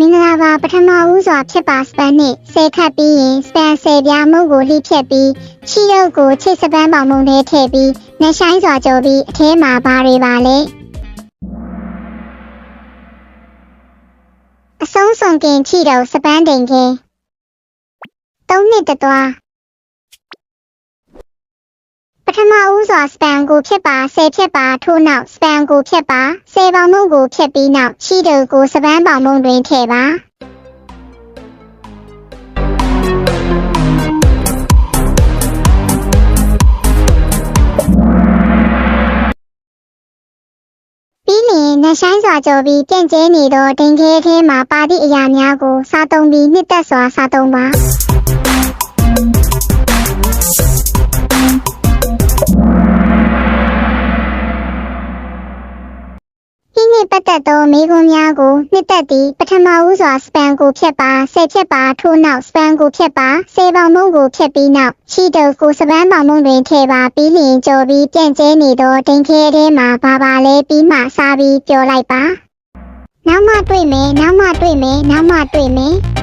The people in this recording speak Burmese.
မင်္ဂလာပါပထမဦးစွာဖြစ်ပါစပန်နဲ့ဆဲခတ်ပြီးရင်စပန်ဆယ်ပြားမုတ်ကိုလှိဖြက်ပြီးချီရုပ်ကိုချစ်စပန်ပေါင်မုံထဲထည့်ပြီးနှဆိုင်စွာကြောပြီးအထဲမှာဘာတွေပါလဲအဆုံးစွန်ကင်ချီတော့စပန်တိန်ခဲသုံးနှစ်တသွား စွာစပန်ကိုဖြစ်ပါဆယ်ဖြစ်ပါထို့နောက်စပန်ကိုဖြစ်ပါဆယ်ပေါင်မုံကိုဖြစ်ပြီးနောက်ချီတုပ်ကိုစပန်ပေါင်မုံတွင်ထည့်ပါပြီးလျင်နှဆိုင်စွာကြောပြီးပြန့်ကျဲနေသောဒိန်ခဲထဲမှပါသည့်အရာများကိုစားသုံးပြီးနှစ်သက်စွာစားသုံးပါ သက်သောမိကွန်းများကိုနှစ်သက်သည့်ပထမဦးစွာစပန်ကိုဖြတ်ပါဆယ်ဖြတ်ပါထို့နောက်စပန်ကိုဖြတ်ပါဆယ်ပေါင်မုံကိုဖြတ်ပြီးနောက်ချီတုပ်ကိုစပန်ပေါင်မုံတွင်ထည့်ပါပြီးလျင်ကြောပြီးပြန့်ကျဲနေသောဒိန်ခဲထဲမှဘာပါလဲပြီးမှစားပြီးပြောလိုက်ပါနောက်မှတွေ့မယ်နောက်မှတွေ့မယ်နောက်မှတွေ့မယ်